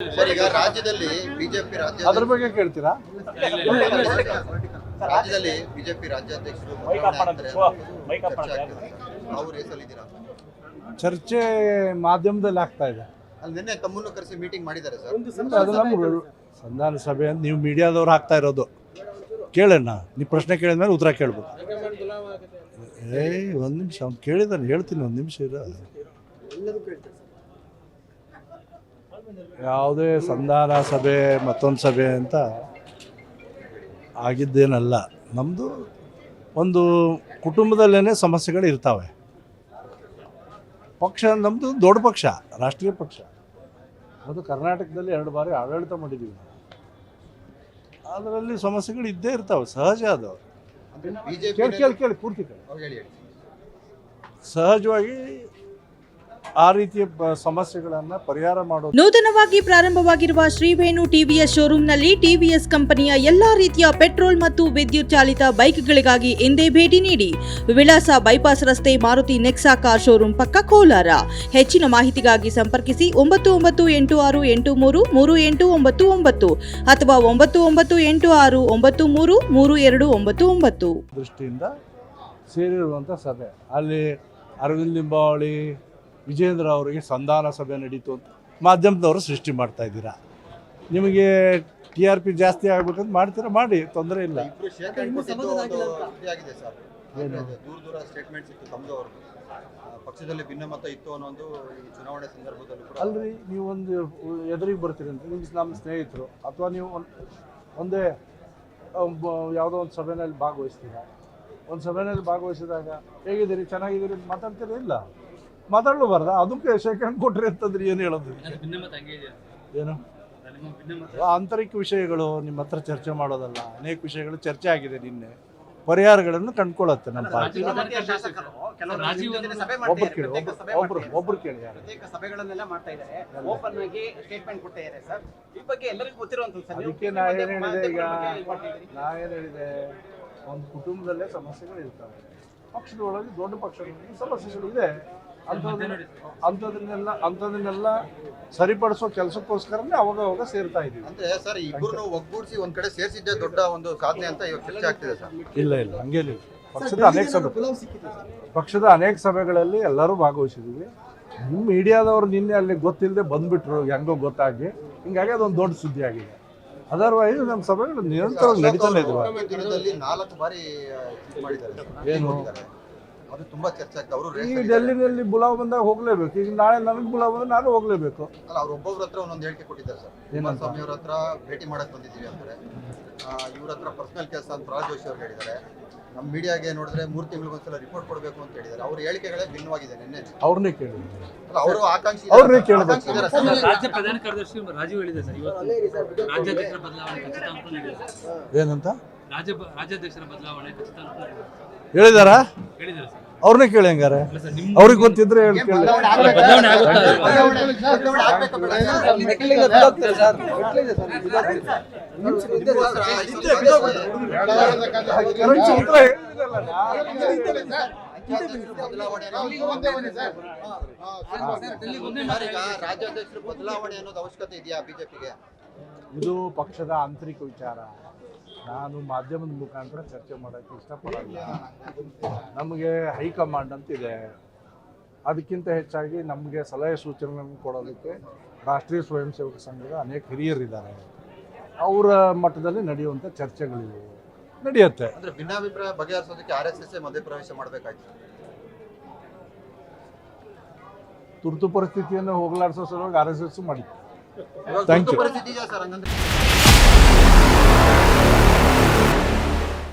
Sir ಈಗ ರಾಜ್ಯದಲ್ಲಿ BJP ರಾಜ್ಯ ಅದ್ರ ಬಗ್ಗೆ ಕೇಳ್ತೀರಾ? ರಾಜ್ಯದಲ್ಲಿ ಬಿಜೆಪಿ ರಾಜ್ಯಾಧ್ಯಕ್ಷರು ಚರ್ಚೆ ಮಾಧ್ಯಮದಲ್ಲಿ ಆಗ್ತಾ ಇದೆ. ಅಲ್ಲಿ ನಿನ್ನೆ ತಮ್ಮನ್ನು ಕರೆಸಿ ಮೀಟಿಂಗ್ ಮಾಡಿದ್ದಾರೆ ಸರ್. ಅದು ನಮ್ಮ ಸಂಧಾನ ಸಭೆ ಅಂತ ನೀವು ಮೀಡಿಯಾದವ್ರು ಹಾಕ್ತಾ ಇರೋದು. ಕೇಳೋಣ ನೀವು ಪ್ರಶ್ನೆ ಕೇಳಿದ್ಮೇಲೆ ಉತ್ತರ ಕೇಳ್ಬೋದು ಏಯ್ ಒಂದು ನಿಮಿಷ ಅವ್ನು ಕೇಳಿದ್ದಾನೆ ಹೇಳ್ತೀನಿ ಒಂದು ನಿಮಿಷ ಇರ. ಯಾವುದೇ ಸಂಧಾನ ಸಭೆ ಮತ್ತೊಂದು ಸಭೆ ಅಂತ ಆಗಿದ್ದೇನಲ್ಲ. ನಮ್ಮದು ಒಂದು ಕುಟುಂಬದಲ್ಲೇ ಸಮಸ್ಯೆಗಳು ಇರ್ತಾವೆ. ಪಕ್ಷ ನಮ್ಮದು ದೊಡ್ಡ ಪಕ್ಷ ರಾಷ್ಟ್ರೀಯ ಪಕ್ಷ. ಅದು ಕರ್ನಾಟಕದಲ್ಲಿ ಎರಡು ಬಾರಿ ಆಡಳಿತ ಮಾಡಿದ್ದೀವಿ ನಾವು. ಅದರಲ್ಲಿ ಸಮಸ್ಯೆಗಳು ಇದ್ದೇ ಇರ್ತಾವೆ ಸಹಜ ಅದು. ಬಿಜೆಪಿ ಕೇಳಿ ಕೇಳಿ ಕೇಳಿ ಪೂರ್ತಿ ಕೇಳಿ. ಸಹಜವಾಗಿ ಆ ರೀತಿಯ ಸಮಸ್ಯೆಗಳನ್ನ ಪರಿಹಾರ ಮಾಡೋದು. ನೂತನವಾಗಿ ಪ್ರಾರಂಭವಾಗಿರುವ ಶ್ರೀವೇಣು ಟಿವಿಎಸ್ ಶೋರೂಮ್ನಲ್ಲಿ ಟಿವಿಎಸ್ ಕಂಪನಿಯ ಎಲ್ಲಾ ರೀತಿಯ ಪೆಟ್ರೋಲ್ ಮತ್ತು ವಿದ್ಯುತ್ ಚಾಲಿತ ಬೈಕ್ಗಳಿಗಾಗಿ ಎಂದೇ ಭೇಟಿ ನೀಡಿ ವಿಳಾಸ ಬೈಪಾಸ್ ರಸ್ತೆ ಮಾರುತಿ ನೆಕ್ಸಾ ಕಾರ್ ಶೋರೂಮ್ ಪಕ್ಕ ಕೋಲಾರ. ಹೆಚ್ಚಿನ ಮಾಹಿತಿಗಾಗಿ ಸಂಪರ್ಕಿಸಿ ಒಂಬತ್ತು ಒಂಬತ್ತು ಎಂಟು ಆರು ಎಂಟು ಮೂರು ಮೂರು ಎಂಟು ಒಂಬತ್ತು ಒಂಬತ್ತು ಅಥವಾ ಒಂಬತ್ತು ಒಂಬತ್ತು ಎಂಟು ಆರು ಒಂಬತ್ತು ಮೂರು ಮೂರು ಎರಡು ಒಂಬತ್ತು ಒಂಬತ್ತು. ದೃಷ್ಟಿಯಿಂದ ಸೇರಿರುವಂಥ ಸಭೆ. ಅಲ್ಲಿ ಅರವಿಂದ್ ಲಿಂಬಾವಳಿ ವಿಜೇಂದ್ರ ಅವರಿಗೆ ಸಂಧಾನ ಸಭೆ ನಡೀತು ಅಂತ ಮಾಧ್ಯಮದವರು ಸೃಷ್ಟಿ ಮಾಡ್ತಾ ಇದ್ದೀರಾ? ನಿಮಗೆ ಟಿ ಆರ್ ಪಿ ಜಾಸ್ತಿ ಆಗ್ಬೇಕಂತ ಮಾಡ್ತೀರಾ? ಮಾಡಿ ತೊಂದರೆ ಇಲ್ಲ. ದೂರ ದೂರ ಸ್ಟೇಟ್ಮೆಂಟ್ಸ್ ಇತ್ತು ತಮ್ಮದು ಅವ್ರದ್ದು ಆ, ಪಕ್ಷದಲ್ಲಿ ಭಿನ್ನಮತ ಇತ್ತು ಅನ್ನೋದು ಈ ಚುನಾವಣೆ ಸಂದರ್ಭದಲ್ಲಿ ಕೂಡ ಅಲ್ರಿ ನೀವು ಒಂದು ಎದುರಿಗೆ ಬರ್ತೀರಿ ಅಂತ. ನಿಮ್ಮ ನಮ್ಮ ಸ್ನೇಹಿತರು. ಅಥವಾ ನೀವು ಒಂದು ಒಂದೇ ಯಾವುದೋ ಒಂದು ಸಭೆನಲ್ಲಿ ಭಾಗವಹಿಸ್ತೀರಾ? ಒಂದು ಸಭೆನಲ್ಲಿ ಭಾಗವಹಿಸಿದಾಗ ಹೇಗಿದ್ದೀರಿ? ಚೆನ್ನಾಗಿದ್ದೀರಿ ಅಂತ ಮಾತಾಡ್ತೀರಾ ಇಲ್ಲ? ಮಾತಾಡಲೂಬಾರ್ದ ಅದಕ್ಕೆ ಶೇಖರಣೆ ಕೊಟ್ರಿ ಅಂತಂದ್ರೆ ಏನು ಹೇಳೋದು? ಭಿನ್ನಮತ ಹಂಗೆ ಇದೆಯಾ? ಏನು? ಆಂತರಿಕ ವಿಷಯಗಳು ನಿಮ್ಮ ಹತ್ರ ಚರ್ಚೆ ಮಾಡೋದಲ್ಲ ಅನೇಕ ವಿಷಯಗಳು ಚರ್ಚೆ ಆಗಿದೆ ನಿನ್ನೆ. ಪರಿಹಾರಗಳನ್ನು ಕಂಡ್ಕೊಳ್ಳುತ್ತೆ ನಮ್ಮ ಪಾರ್ಟಿ. ಒಬ್ರು ಕೇಳಿ ಒಬ್ರು ಒಬ್ರು ಕೇಳಿ. ಯಾರು ಪ್ರತ್ಯೇಕ ಸಭೆಗಳನ್ನೆಲ್ಲ ಮಾಡ್ತಾ ಇದ್ದಾರೆ. ಓಪನ್ ಆಗಿ ಸ್ಟೇಟ್ಮೆಂಟ್ ಕೊಡ್ತಾ ಸರ್. ಈ ಬಗ್ಗೆ ಎಲ್ಲರಿಗೂ ಗೊತ್ತಿರುವಂತ ಸರ್. ಅದಕ್ಕೆ ನಾ ಏನು ಹೇಳಿದೆ ಈಗ? ನಾ ಏನು ಹೇಳಿದೆ? ಒಂದು ಕುಟುಂಬದಲ್ಲೇ ಸಮಸ್ಯೆಗಳು ಇರ್ತವೆ ಪಕ್ಷದೊಳಗೆ ದೊಡ್ಡ ಪಕ್ಷಗಳಲ್ಲಿ ಸಮಸ್ಯೆಗಳು ಇದೆ. ಅಂಥದನ್ನೆಲ್ಲ ಅಂಥದನ್ನೆಲ್ಲ ಸರಿಪಡಿಸೋ ಕೆಲಸಕ್ಕೋಸ್ಕರನೇ ಅವಾಗ ಅವಾಗ ಸೇರ್ತಾ ಇದೀವಿ. ಅಂದ್ರೆ ಸರ್ ಇಬ್ಬರು ಒಗ್ಗೂಡಿಸಿ ಒಂದ್ ಕಡೆ ಸೇರಿಸಿದ್ದೆ ದೊಡ್ಡ ಒಂದು ಸಾಧನೆ ಅಂತ ಇವಾಗ ಚರ್ಚೆ ಆಗ್ತಿದೆ ಸರ್. ಇಲ್ಲ ಇಲ್ಲ ಹಂಗೇನಿಲ್ಲ. ಪಕ್ಷದ ಅನೇಕ ಸಭೆ ಪಕ್ಷದ ಅನೇಕ ಸಭೆಗಳಲ್ಲಿ ಎಲ್ಲರೂ ಭಾಗವಹಿಸಿದ್ದೀವಿ ನಿಮ್ಮ ಮೀಡಿಯಾದವ್ರು ನಿನ್ನೆ ಅಲ್ಲಿ ಗೊತ್ತಿಲ್ಲದೆ ಬಂದ್ಬಿಟ್ರು ಹೆಂಗೋ ಗೊತ್ತಾಗಿ. ಹಿಂಗಾಗಿ ಅದೊಂದು ದೊಡ್ಡ ಸುದ್ದಿ ಆಗಿದೆ. ಅದರ್ವೈಸ್ ನಮ್ಮ ಸಭೆಗಳು ನಿರಂತರವಾಗಿ ನಡೀತಾನೆ ಇದ್ವು. ನಾಲ್ಕು ಬಾರಿ. ಏನು? ಅದು ತುಂಬಾ ಚರ್ಚೆ ಆಗ್ತದೆ ಅವರು ಈಗ ಡೆಲ್ಲಿನಲ್ಲಿ ಬುಲಾವ್ ಬಂದಾಗ ಹೋಗ್ಲೇಬೇಕು. ಈಗ ನಾಳೆ ನನಗೆ ಬುಲಾವ್ ಬಂದ್ರೆ ನಾನು ಹೋಗ್ಲೇಬೇಕು. ಅಲ್ಲ ಅವ್ರ ಒಬ್ಬೊಬ್ರ ಹತ್ರ ಒಂದೊಂದು ಹೇಳಿಕೆ ಕೊಟ್ಟಿದ್ದಾರೆ ಸರ್. ಏನಂತ? ಸ್ವಾಮಿ ಅವ್ರ ಹತ್ರ ಭೇಟಿ ಮಾಡಕ್ ಬಂದಿದ್ದೀವಿ ಅಂತಾರೆ. ಇವ್ರ ಹತ್ರ ಪರ್ಸನಲ್ ಕೆಲಸ ಅಂತ ಪ್ರಹ್ಲಾದ್ ಜೋಶಿ ಅವ್ರು ಹೇಳಿದ್ದಾರೆ. ನಮ್ಮ ಮೀಡಿಯಾಗೆ ನೋಡಿದ್ರೆ ಮೂರು ತಿಂಗಳಿಗೊಂದ್ಸಲ ರಿಪೋರ್ಟ್ ಕೊಡಬೇಕು ಅಂತ ಹೇಳಿದ್ದಾರೆ. ಅವ್ರ ಹೇಳಿಕೆಗಳೇ ಭಿನ್ನವಾಗಿದೆ ನಿನ್ನೆ. ಅವ್ರನ್ನೇ ಕೇಳಿ ಅಲ್ಲ ಅವರು ಆಕಾಂಕ್ಷಿ ಅವ್ರನ್ನೇ ಕೇಳ್ಬೇಕು. ರಾಜ್ಯ ಪ್ರಧಾನ ಕಾರ್ಯದರ್ಶಿ ರಾಜೀವ್ ಹೇಳಿದೆ ಸರ್. ಇವತ್ತು ರಾಜ್ಯಾಧ್ಯಕ್ಷರ ಬದಲಾವಣೆ ಖಚಿತ ಏನಂತ? ರಾಜ್ಯ ರಾಜ್ಯಾಧ್ಯಕ್ಷರ ಬದಲಾವಣೆ ಖಚಿತ ಅಂತ ಹೇಳಿದಾರ? ಹೇಳಿದ್ದಾರೆ ಸರ್. ಅವ್ರನ್ನೇ ಕೇಳಿ ಹಂಗಾರೆ ಅವ್ರಿಗೆ ಗೊತ್ತಿದ್ರೆ ಹೇಳಿ ಕೇಳಿ ರಾಜ್ಯಾಧ್ಯಕ್ಷರು ಬದಲಾವಣೆ ಅನ್ನೋದು ಅವಶ್ಯಕತೆ ಇದೆಯಾ ಬಿಜೆಪಿಗೆ ಇದು ಪಕ್ಷದ ಆಂತರಿಕ ವಿಚಾರ ನಾನು ಮಾಧ್ಯಮದ ಮುಖಾಂತರ ಚರ್ಚೆ ಮಾಡೋಕ್ಕೆ ಇಷ್ಟಪಡಲ್ಲ. ನಮಗೆ ಹೈಕಮಾಂಡ್ ಅಂತಿದೆ. ಅದಕ್ಕಿಂತ ಹೆಚ್ಚಾಗಿ ನಮಗೆ ಸಲಹೆ ಸೂಚನೆಗಳನ್ನು ಕೊಡೋದಕ್ಕೆ ರಾಷ್ಟ್ರೀಯ ಸ್ವಯಂ ಸೇವಕ ಸಂಘದ ಅನೇಕ ಹಿರಿಯರಿದ್ದಾರೆ. ಅವರ ಮಟ್ಟದಲ್ಲಿ ನಡೆಯುವಂಥ ಚರ್ಚೆಗಳಿವೆ. ನಡೆಯುತ್ತೆ. ಅಂದ್ರೆ ಭಿನ್ನಾಭಿಪ್ರಾಯ ಬಗೆಹರಿಸೋದಕ್ಕೆ ಆರ್ ಎಸ್ ಎಸ್ ಮಧ್ಯಪ್ರವೇಶ ಮಾಡಬೇಕಾಯ್ತು. ತುರ್ತು ಪರಿಸ್ಥಿತಿಯನ್ನು ಹೋಗಲಾಡಿಸೋ ಸಲುವಾಗಿ ಆರ್ ಎಸ್ ಎಸ್ ಮಾಡಿ ಥ್ಯಾಂಕ್ ಯು. ಪರಿಸ್ಥಿತಿ ಸರ್? ಹಂಗಂದ್ರೆ